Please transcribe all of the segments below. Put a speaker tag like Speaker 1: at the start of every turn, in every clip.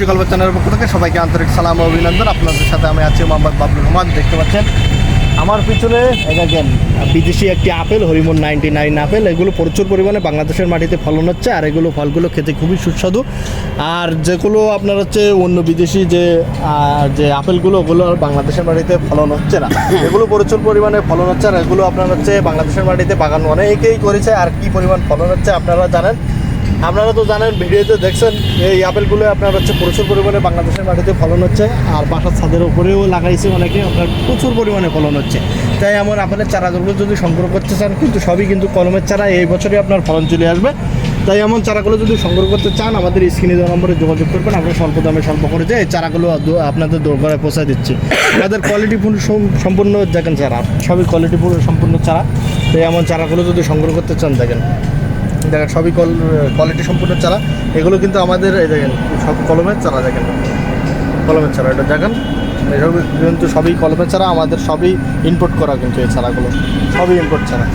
Speaker 1: কৃষি গল্প চ্যানেলের পক্ষ থেকে সবাইকে আন্তরিক সালাম ও অভিনন্দন। আপনাদের সাথে আমি আছি মোহাম্মদ বাবলুর রহমান, দেখতে পাচ্ছেন। আমার পিছনে দেখেন, বিদেশি একটি apple Hariman ninety nine apple. এগুলো প্রচুর পরিমাণে বাংলাদেশের মাটিতে ফলন হচ্ছে, আর এগুলো ফলগুলো খেতে খুবই সুস্বাদু। আর যেগুলো আপনার হচ্ছে অন্য বিদেশি যে যে আপেলগুলো, ওগুলো আর বাংলাদেশের মাটিতে ফলন হচ্ছে না। এগুলো প্রচুর পরিমাণে ফলন হচ্ছে, আর এগুলো আপনার হচ্ছে বাংলাদেশের মাটিতে বাগান অনেকেই করেছে, আর কি পরিমাণ ফলন হচ্ছে আপনারা জানেন। আপনারা তো জানেন, ভিডিওতে দেখছেন, এই আপেলগুলো আপনার হচ্ছে প্রচুর পরিমাণে বাংলাদেশের মাটিতে ফলন হচ্ছে, আর বাসার ছাদের উপরেও লাগাইছে অনেকে, আপনার প্রচুর পরিমাণে ফলন হচ্ছে। তাই এমন আপেলের চারাগুলো যদি সংগ্রহ করতে চান, কিন্তু সবই কিন্তু কলমের চারা, এই বছরই আপনার ফলন চলে আসবে। তাই এমন চারাগুলো যদি সংগ্রহ করতে চান, আমাদের স্ক্রিনে দেওয়া নম্বরে যোগাযোগ করবেন, আমরা স্বল্প দামে স্বল্প যে এই চারাগুলো আপনাদের দোরগড়ায় পৌঁছে দিচ্ছি। আমাদের কোয়ালিটি সম্পূর্ণ দেখেন চারা, সবই কোয়ালিটি সম্পূর্ণ চারা। তাই এমন চারাগুলো যদি সংগ্রহ করতে চান, দেখেন। দেখেন, সবই কল কোয়ালিটি সম্পূর্ণ চারা। এগুলো কিন্তু আমাদের, এই দেখেন, সব কলমের চারা দেখেন। কলমের চারা, এটা দেখেন। এসব কিন্তু সবই কলমের চারা, আমাদের সবই ইনপুট করা কিন্তু এই চারাগুলো। সবই ইনপুট চারা।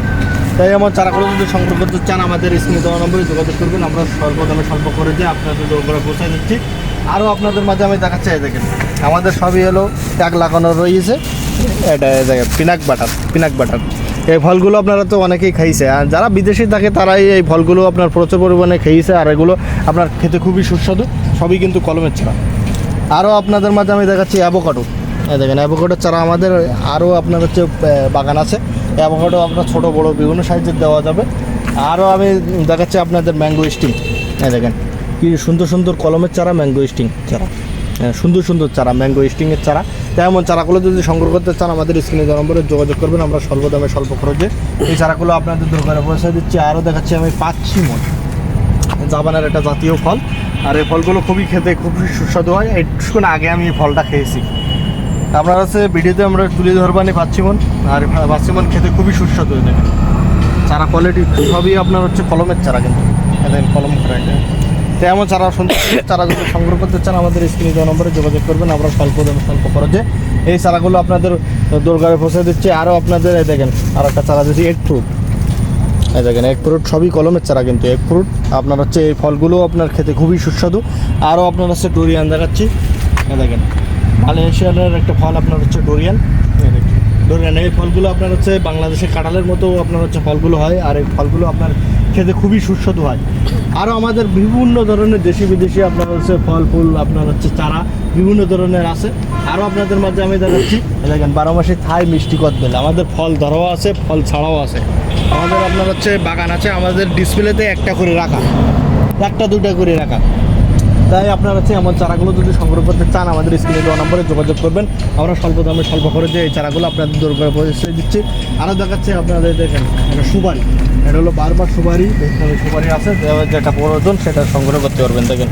Speaker 1: তাই আমার চারাগুলো যদি সংগ্রহ করতে চান, আমাদের স্ক্রিনে দেওয়া নম্বরে যোগাযোগ করবেন। আমরা স্বল্প দামে স্বল্প করে দিয়ে আপনাদের দোরগোড়া পৌঁছে দিচ্ছি। আরও আপনাদের মাঝে আমি দেখাচ্ছি, এই দেখেন। আমাদের সবই হলো ট্যাগ লাগানো রয়েছে। এটা দেখেন, পিনাক বাটার পিনাক বাটার। এই ফলগুলো আপনারা তো অনেকেই খাইছে। আর যারা বিদেশি থাকে তারাই এই ফলগুলো আপনার প্রচুর পরিমাণে খেয়েছে আর এগুলো আপনার খেতে খুবই সুস্বাদু সবই কিন্তু কলমের ছাড়া আরও আপনাদের মাঝে আমি দেখাচ্ছি অ্যাভোকাডো। এই দেখেন অ্যাভোকাডোর চারা আমাদের আরও আপনার হচ্ছে বাগান আছে। অ্যাভোকাডো আপনার ছোটো বড়ো বিভিন্ন সাইজের দেওয়া যাবে। আরও আমি দেখাচ্ছি আপনাদের ম্যাঙ্গো স্টিং। এই দেখেন কি সুন্দর সুন্দর কলমের চারা ম্যাঙ্গো স্টিং চারা। হ্যাঁ, সুন্দর সুন্দর চারা ম্যাঙ্গো স্টিংয়ের চারা। তেমন চারাগুলো যদি সংগ্রহ করতে চান, আমাদের স্ক্রিনে দেওয়া নম্বরে যোগাযোগ করবেন। আমরা স্বল্প দামে, স্বল্প খরচে এই চারাগুলো আপনাদের দোকানে পৌঁছে দিচ্ছি। আরও দেখাচ্ছি, আমি পাচ্ছি মন। জাপানের একটা জাতীয় ফল। আর এই ফলগুলো খুবই খেতে খুবই সুস্বাদু হয়। একটুক্ষণ আগে আমি এই ফলটা খেয়েছি। আপনার হচ্ছে ভিডিওতে আমরা তুলে ধরবানি পাচ্ছিমন আর পাচ্ছিমন খেতে খুবই সুস্বাদু হয়ে চারা কোয়ালিটি সবই আপনার হচ্ছে কলমের চারা কিন্তু। কলম এটা তেমন চারা চারা যদি সংগ্রহ করতে চান, আমাদের স্ক্রিনে দেওয়া নম্বরে যোগাযোগ করবেন। আমরা স্বল্প দামে স্বল্প খরচে এই চারাগুলো আপনাদের দোরগাড়ে পৌঁছে দিচ্ছি। আরও আপনাদের এই দেখেন, আর একটা চারা দিচ্ছি এগ ফ্রুট এই দেখেন এক ফ্রুট সবই কলমের চারা কিন্তু এক ফ্রুট আপনার হচ্ছে এই ফলগুলো আপনার খেতে খুবই সুস্বাদু। আরও আপনার হচ্ছে ডোরিয়ান দেখাচ্ছি। দেখেন মালয়েশিয়ানের একটা ফল আপনার হচ্ছে ডোরিয়ান এই ডোরিয়ান এই ফলগুলো আপনার হচ্ছে বাংলাদেশে কাঁঠালের মতো আপনার হচ্ছে ফলগুলো হয়, আর এই ফলগুলো আপনার খেতে খুবই সুস্বাদু হয়। আরও আমাদের বিভিন্ন ধরনের দেশি বিদেশি আপনার হচ্ছে ফল, ফুল, আপনার হচ্ছে চারা বিভিন্ন ধরনের আছে। আরও আপনাদের মাঝে আমি দেখাচ্ছি। দেখেন, বারো মাসে থাই মিষ্টি কদবেল। আমাদের ফল ধরাও আছে, ফল ছাড়াও আছে। আমাদের আপনার হচ্ছে বাগান আছে, আমাদের ডিসপ্লেতে একটা করে রাখা। একটা, দুটা করে রাখা। তাই আপনার হচ্ছে এমন চারাগুলো যদি সংগ্রহ করতে চান, আমাদের স্ক্রিনে দেওয়া নম্বরে যোগাযোগ করবেন। আমরা স্বল্প দামে, স্বল্প খরচে এই চারাগুলো আপনাদের দূর করে পৌঁছে দিচ্ছি। আরও দেখাচ্ছে আপনাদের, দেখেন, এটা সুপারি। এটা হলো বারবার সুপারি সুপারি আছে যেটা প্রয়োজন, সেটা সংগ্রহ করতে পারবেন, দেখেন।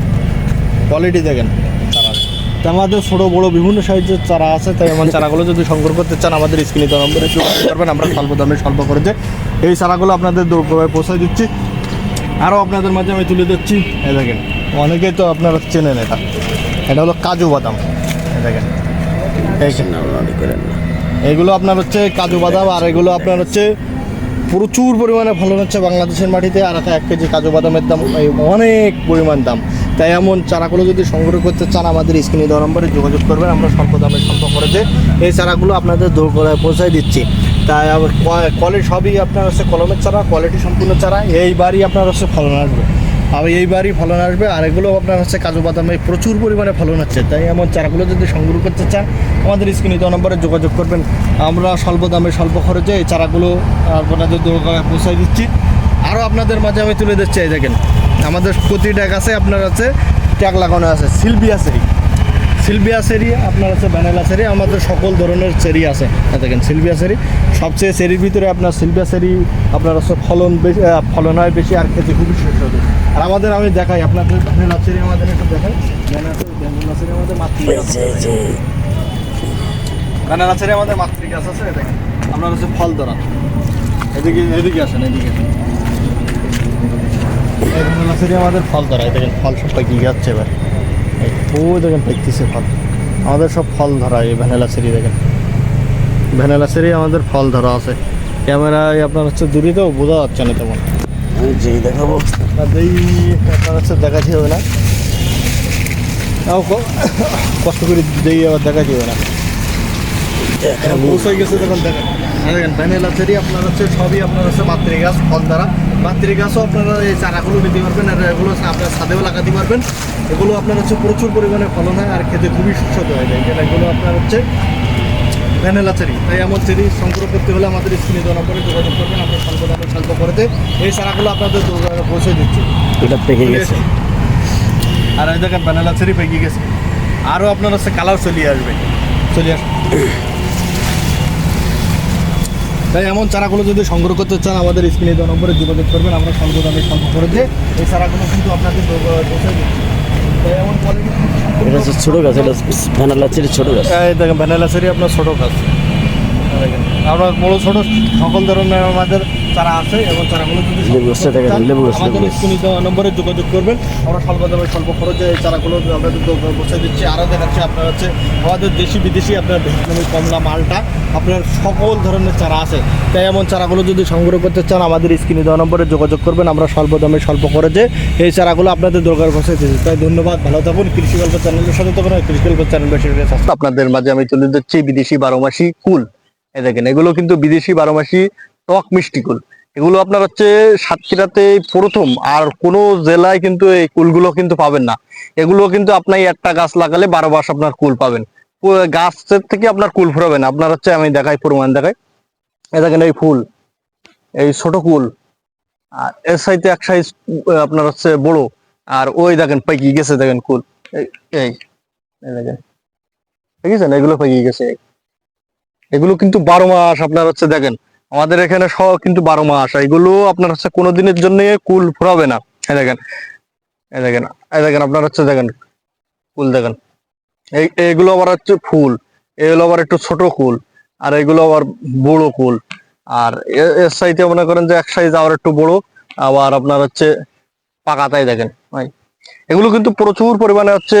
Speaker 1: কোয়ালিটি দেখেন তো আমাদের ছোটো, বড়ো বিভিন্ন সাইজের চারা আছে, তাই এমন চারাগুলো যদি সংগ্রহ করতে চান, আমাদের স্ক্রিনে দেওয়া নম্বরে করবেন, আমরা স্বল্প দামে, স্বল্প খরচে এই চারাগুলো আপনাদের দূর করে পৌঁছে দিচ্ছি। আরও আপনাদের মাঝে আমি তুলে দিচ্ছি এই দেখেন। অনেকেই তো আপনারা চেনেন এটা। এটা হলো কাজু বাদাম। দেখেন। এই এগুলো আপনার হচ্ছে কাজু বাদাম আর এগুলো আপনার হচ্ছে প্রচুর পরিমাণে ফলন হচ্ছে বাংলাদেশের মাটিতে আর একটা এক কেজি কাজু বাদামের দাম এই অনেক পরিমাণ দাম। তাই এমন চারাগুলো যদি সংগ্রহ করতে চান আমাদের স্ক্রিনে দেওয়া নম্বরে যোগাযোগ করবেন। আমরা স্বল্প দামে স্বল্প করে যে এই চারাগুলো আপনাদের দূর করে পৌঁছায় দিচ্ছি। তাই কোয়ালিটি সবই আপনার হচ্ছে কলমের চারা কোয়ালিটি সম্পূর্ণ চারা এইবারই আপনার হচ্ছে ফলন আসবে। আর এইবারই ফলন আসবে। আর এগুলো আপনার হচ্ছে কাজু বাদামে প্রচুর পরিমাণে ফলন হচ্ছে। তাই এমন চারাগুলো যদি সংগ্রহ করতে চান, আমাদের স্ক্রিনে দেওয়া নম্বরে যোগাযোগ করবেন। আমরা স্বল্প দামে, স্বল্প খরচে এই চারাগুলো আপনাদের দোকানে পৌঁছায় দিচ্ছি। আরও আপনাদের মাঝে আমি তুলে দিচ্ছি এই দেখেন। আমাদের প্রতিটা গাছে আপনার আছে, ট্যাগ লাগানো আছে শিল্পী সেরি সিলভিয়া সেরি আপনার আছে ভ্যানেলা সেরি আমাদের সকল ধরনের চেরি আছে। দেখেন, সিলভিয়া সেরি সবচেয়ে সেরির ভিতরে আপনার সিলভিয়া সেরি আপনার হচ্ছে ফলন বেশি ফলন হয় বেশি আর খেতে খুবই সুস্বাদু। আর আমাদের আমি দেখাই, আপনাদের ভ্যানেলা সেরি আমাদের একটু দেখাই। ভ্যানেলা সেরি আমাদের মাতৃ আছে। ভ্যানেলা সেরি আমাদের মাতৃ গাছ আছে, দেখেন, আপনার হচ্ছে ফল ধরা এদিকে এদিকে আসেন। এদিকে ভ্যানেলা সেরি আমাদের ফল ধরা দেখেন, ফল সব কি যাচ্ছে এবার। ওই দেখেন পেকতেছে ফল। আমাদের সব ফল ধরা এই ভ্যানেলা সেরি দেখেন। ভ্যানেলা সেরি আমাদের ফল ধরা আছে। ক্যামেরায় আপনার হচ্ছে দূরে তো বোঝা যাচ্ছে না তেমন।
Speaker 2: যেই দেখাবো।
Speaker 1: আর আপনার হচ্ছে দেখাতে হবে না। কষ্ট করে দিয়ে আবার দেখা যাবে না। পৌঁছে গেছে যখন দেখেন। আর দেখেন ভ্যানিলা আপনার হচ্ছে সবই আপনার হচ্ছে মাতৃ গাছ ফল দ্বারা। মাতৃ গাছও আপনারা এই চারাগুলো নিতে পারবেন আর এগুলো আপনার ছাদেও লাগাতে পারবেন। এগুলো আপনার হচ্ছে প্রচুর পরিমাণে ফলন হয় আর খেতে খুবই সুস্বাদু হয়ে যায় যেটা এগুলো আপনার হচ্ছে ভ্যানেলাচারি তাই সংগ্রহ করতে হলে আমাদের স্ক্রিনে দেওয়া নম্বরে যোগাযোগ করবেন আমরা স্বল্প দামে স্বল্প করেতে এই চারাগুলো আপনাদের পৌঁছে দিচ্ছি।
Speaker 2: এটা পেকে গেছে।
Speaker 1: আর এই দেখেন পেকে গেছে। আরও আপনার হচ্ছে কালার চলিয়ে আসবে। চলে আস তাই এমন চারাগুলো যদি সংগ্রহ করতে চান আমাদের স্ক্রিনে দু নম্বরে যোগাযোগ করবেন আমরা স্বল্প দামে সংগ্রহ করে দিয়ে এই চারাগুলো কিন্তু আপনাকে তাই এমন কোয়ালিটি
Speaker 2: এটা ছোটো গাছ এটা ছোট চেরি ছোটো গাছ।
Speaker 1: দেখেন ভ্যানালাচেরি আপনার ছোট গাছ। আমরা বড় ছোট সকল ধরনের আমাদের চারা আছে এবং চারাগুলো যদি আমাদের দেওয়া নম্বরে যোগাযোগ করবেন। আমরা স্বল্প দামে স্বল্প খরচে এই চারাগুলো দোকানে বসে দিচ্ছি আরও দেখাচ্ছি আপনার হচ্ছে আমাদের দেশি বিদেশি আপনার ভিয়েতনামি কমলা মালটা। আপনার সকল ধরনের চারা আছে। তাই এমন চারাগুলো যদি সংগ্রহ করতে চান আমাদের স্ক্রিনে দেওয়া নম্বরে যোগাযোগ করবেন। আমরা স্বল্প দামে স্বল্প খরচে এই চারাগুলো আপনাদের দরকার বসে দিচ্ছি। তাই ধন্যবাদ ভালো থাকুন। কৃষি গল্প চ্যানেলের সাথে আর কৃষি গল্প চ্যানেল আপনাদের মাঝে আমি চলে দিচ্ছি বিদেশি বারো মাসি কুল। দেখেন, এগুলো কিন্তু বিদেশি বারোমাসি টক মিষ্টি কুল এগুলো আপনার হচ্ছে সাতক্ষীরাতে প্রথম, আর কোনো জেলায় কিন্তু এই কুলগুলো কিন্তু পাবেন না। এগুলো কিন্তু আপনার একটা গাছ লাগালে বারো মাস আপনার কুল পাবেন। গাছের থেকে আপনার কুল ফুরাবেন আপনার হচ্ছে, আমি দেখাই, পরিমাণ দেখাই। এ দেখেন, এই ফুল, এই ছোট কুল, আর এর সাইতে এক সাইজ আপনার হচ্ছে বড়, আর ওই দেখেন পাইকি গেছে দেখেন কুল। এই দেখেন। দেখেছেন? এগুলো পাইকি গেছে। এগুলো কিন্তু বারো মাস আপনার হচ্ছে দেখেন, আমাদের এখানে সব কিন্তু বারো মাস এগুলো আপনার হচ্ছে কোনো দিনের জন্য কুল ফুরাবে না। এই দেখেন এই দেখেন এই দেখেন আপনার হচ্ছে দেখেন, কুল দেখেন। এই, এইগুলো আবার হচ্ছে ফুল, এগুলো আবার একটু ছোট কুল, আর এগুলো আবার বড় কুল। আর এর সাইতে মনে করেন যে এক সাইজ আবার একটু বড়, আবার আপনার হচ্ছে পাকাতাই দেখেন এগুলো কিন্তু প্রচুর পরিমাণে হচ্ছে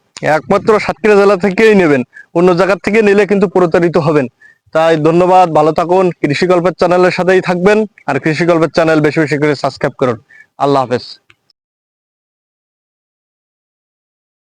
Speaker 1: একমাত্র সাতক্ষীরা জেলা থেকেই নেবেন। অন্য জায়গার থেকে নিলে কিন্তু প্রতারিত হবেন। তাই ধন্যবাদ, ভালো থাকুন কৃষি গল্পের চ্যানেলের সাথেই থাকবেন, আর কৃষি গল্পের চ্যানেল বেশি বেশি করে সাবস্ক্রাইব করুন। আল্লাহ হাফেজ।